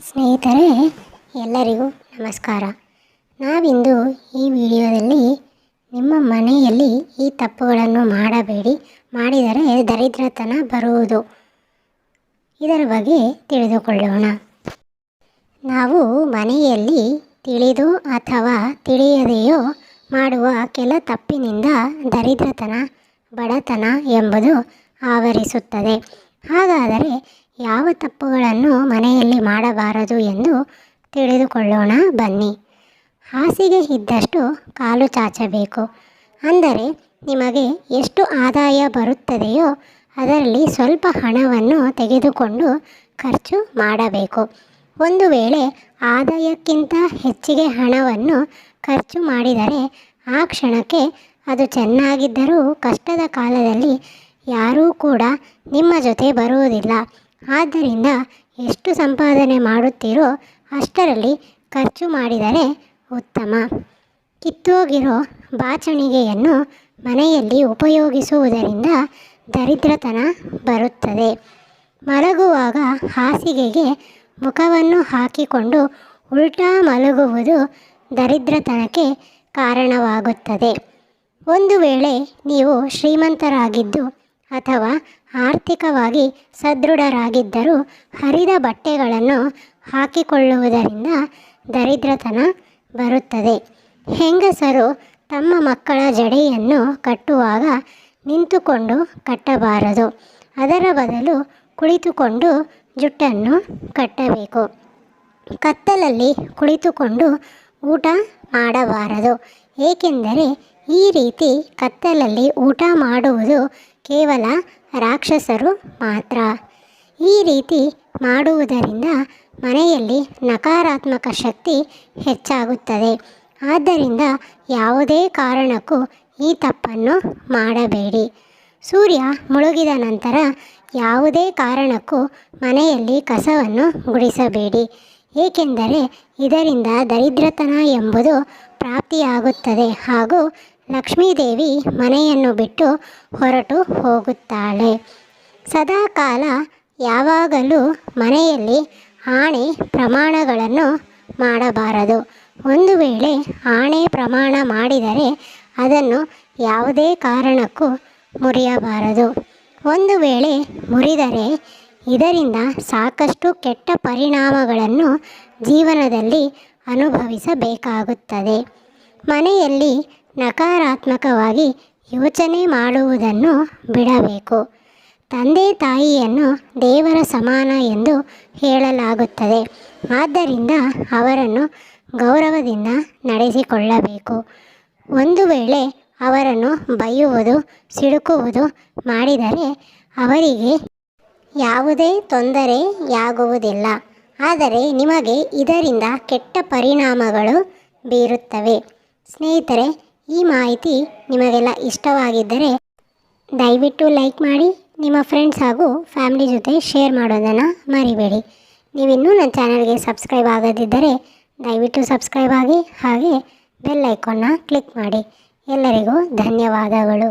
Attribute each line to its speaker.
Speaker 1: ಸ್ನೇಹಿತರೆ, ಎಲ್ಲರಿಗೂ ನಮಸ್ಕಾರ. ನಾವಿಂದು ಈ ವಿಡಿಯೋದಲ್ಲಿ ನಿಮ್ಮ ಮನೆಯಲ್ಲಿ ಈ ತಪ್ಪುಗಳನ್ನು ಮಾಡಬೇಡಿ, ಮಾಡಿದರೆ ದರಿದ್ರತನ ಬರುವುದು. ಇದರ ಬಗ್ಗೆ ತಿಳಿದುಕೊಳ್ಳೋಣ. ನಾವು ಮನೆಯಲ್ಲಿ ತಿಳಿದು ಅಥವಾ ತಿಳಿಯದೆಯೋ ಮಾಡುವ ಕೆಲ ತಪ್ಪಿನಿಂದ ದರಿದ್ರತನ, ಬಡತನ ಎಂಬುದು ಆವರಿಸುತ್ತದೆ. ಹಾಗಾದರೆ ಯಾವ ತಪ್ಪುಗಳನ್ನು ಮನೆಯಲ್ಲಿ ಮಾಡಬಾರದು ಎಂದು ತಿಳಿದುಕೊಳ್ಳೋಣ, ಬನ್ನಿ. ಹಾಸಿಗೆ ಇದ್ದಷ್ಟು ಕಾಲು ಚಾಚಬೇಕು. ಅಂದರೆ ನಿಮಗೆ ಎಷ್ಟು ಆದಾಯ ಬರುತ್ತದೆಯೋ ಅದರಲ್ಲಿ ಸ್ವಲ್ಪ ಹಣವನ್ನು ತೆಗೆದುಕೊಂಡು ಖರ್ಚು ಮಾಡಬೇಕು. ಒಂದು ವೇಳೆ ಆದಾಯಕ್ಕಿಂತ ಹೆಚ್ಚಿಗೆ ಹಣವನ್ನು ಖರ್ಚು ಮಾಡಿದರೆ ಆ ಕ್ಷಣಕ್ಕೆ ಅದು ಚೆನ್ನಾಗಿದ್ದರೂ ಕಷ್ಟದ ಕಾಲದಲ್ಲಿ ಯಾರೂ ಕೂಡ ನಿಮ್ಮ ಜೊತೆ ಬರುವುದಿಲ್ಲ. ಆದ್ದರಿಂದ ಎಷ್ಟು ಸಂಪಾದನೆ ಮಾಡುತ್ತೀರೋ ಅಷ್ಟರಲ್ಲಿ ಖರ್ಚು ಮಾಡಿದರೆ ಉತ್ತಮ. ಕಿತ್ತೋಗಿರೋ ಬಾಚಣಿಗೆಯನ್ನು ಮನೆಯಲ್ಲಿ ಉಪಯೋಗಿಸುವುದರಿಂದ ದರಿದ್ರತನ ಬರುತ್ತದೆ. ಮಲಗುವಾಗ ಹಾಸಿಗೆಗೆ ಮುಖವನ್ನು ಹಾಕಿಕೊಂಡು ಉಲ್ಟಾ ಮಲಗುವುದು ದರಿದ್ರತನಕ್ಕೆ ಕಾರಣವಾಗುತ್ತದೆ. ಒಂದು ವೇಳೆ ನೀವು ಶ್ರೀಮಂತರಾಗಿದ್ದು ಅಥವಾ ಆರ್ಥಿಕವಾಗಿ ಸದೃಢರಾಗಿದ್ದರೂ ಹರಿದ ಬಟ್ಟೆಗಳನ್ನು ಹಾಕಿಕೊಳ್ಳುವುದರಿಂದ ದರಿದ್ರತನ ಬರುತ್ತದೆ. ಹೆಂಗಸರು ತಮ್ಮ ಮಕ್ಕಳ ಜಡೆಯನ್ನು ಕಟ್ಟುವಾಗ ನಿಂತುಕೊಂಡು ಕಟ್ಟಬಾರದು. ಅದರ ಬದಲು ಕುಳಿತುಕೊಂಡು ಜುಟ್ಟನ್ನು ಕಟ್ಟಬೇಕು. ಕತ್ತಲಲ್ಲಿ ಕುಳಿತುಕೊಂಡು ಊಟ ಮಾಡಬಾರದು. ಏಕೆಂದರೆ ಈ ರೀತಿ ಕತ್ತಲಲ್ಲಿ ಊಟ ಮಾಡುವುದು ಕೇವಲ ರಾಕ್ಷಸರು ಮಾತ್ರ. ಈ ರೀತಿ ಮಾಡುವುದರಿಂದ ಮನೆಯಲ್ಲಿ ನಕಾರಾತ್ಮಕ ಶಕ್ತಿ ಹೆಚ್ಚಾಗುತ್ತದೆ. ಆದ್ದರಿಂದ ಯಾವುದೇ ಕಾರಣಕ್ಕೂ ಈ ತಪ್ಪನ್ನು ಮಾಡಬೇಡಿ. ಸೂರ್ಯ ಮುಳುಗಿದ ನಂತರ ಯಾವುದೇ ಕಾರಣಕ್ಕೂ ಮನೆಯಲ್ಲಿ ಕಸವನ್ನು ಗುಡಿಸಬೇಡಿ. ಏಕೆಂದರೆ ಇದರಿಂದ ದರಿದ್ರತನ ಎಂಬುದು ಪ್ರಾಪ್ತಿಯಾಗುತ್ತದೆ ಹಾಗೂ ಲಕ್ಷ್ಮೀದೇವಿ ಮನೆಯನ್ನು ಬಿಟ್ಟು ಹೊರಟು ಹೋಗುತ್ತಾಳೆ. ಸದಾಕಾಲ ಯಾವಾಗಲೂ ಮನೆಯಲ್ಲಿ ಆಣೆ ಪ್ರಮಾಣಗಳನ್ನು ಮಾಡಬಾರದು. ಒಂದು ವೇಳೆ ಆಣೆ ಪ್ರಮಾಣ ಮಾಡಿದರೆ ಅದನ್ನು ಯಾವುದೇ ಕಾರಣಕ್ಕೂ ಮುರಿಯಬಾರದು. ಒಂದು ವೇಳೆ ಮುರಿದರೆ ಇದರಿಂದ ಸಾಕಷ್ಟು ಕೆಟ್ಟ ಪರಿಣಾಮಗಳನ್ನು ಜೀವನದಲ್ಲಿ ಅನುಭವಿಸಬೇಕಾಗುತ್ತದೆ. ಮನೆಯಲ್ಲಿ ನಕಾರಾತ್ಮಕವಾಗಿ ಯೋಚನೆ ಮಾಡುವುದನ್ನು ಬಿಡಬೇಕು. ತಂದೆ ತಾಯಿಯನ್ನು ದೇವರ ಸಮಾನ ಎಂದು ಹೇಳಲಾಗುತ್ತದೆ. ಆದ್ದರಿಂದ ಅವರನ್ನು ಗೌರವದಿಂದ ನಡೆಸಿಕೊಳ್ಳಬೇಕು. ಒಂದು ವೇಳೆ ಅವರನ್ನು ಬೈಯುವುದು, ಸಿಡುಕುವುದು ಮಾಡಿದರೆ ಅವರಿಗೆ ಯಾವುದೇ ತೊಂದರೆಯಾಗುವುದಿಲ್ಲ. ಆದರೆ ನಿಮಗೆ ಇದರಿಂದ ಕೆಟ್ಟ ಪರಿಣಾಮಗಳು ಬೀರುತ್ತವೆ. ಸ್ನೇಹಿತರೆ ಈ ಮಾಹಿತಿ ನಿಮಗೆಲ್ಲ ಇಷ್ಟವಾಗಿದ್ದರೆ ದಯವಿಟ್ಟು ಲೈಕ್ ಮಾಡಿ, ನಿಮ್ಮ ಫ್ರೆಂಡ್ಸ್ ಹಾಗೂ ಫ್ಯಾಮಿಲಿ ಜೊತೆ ಶೇರ್ ಮಾಡೋದನ್ನು ಮರಿಬೇಡಿ. ನೀವಿನ್ನೂ ನನ್ನ ಚಾನಲ್ಗೆ ಸಬ್ಸ್ಕ್ರೈಬ್ ಆಗದಿದ್ದರೆ ದಯವಿಟ್ಟು ಸಬ್ಸ್ಕ್ರೈಬ್ ಆಗಿ ಹಾಗೆ ಬೆಲ್ ಐಕಾನ್ನ ಕ್ಲಿಕ್ ಮಾಡಿ. ಎಲ್ಲರಿಗೂ ಧನ್ಯವಾದಗಳು.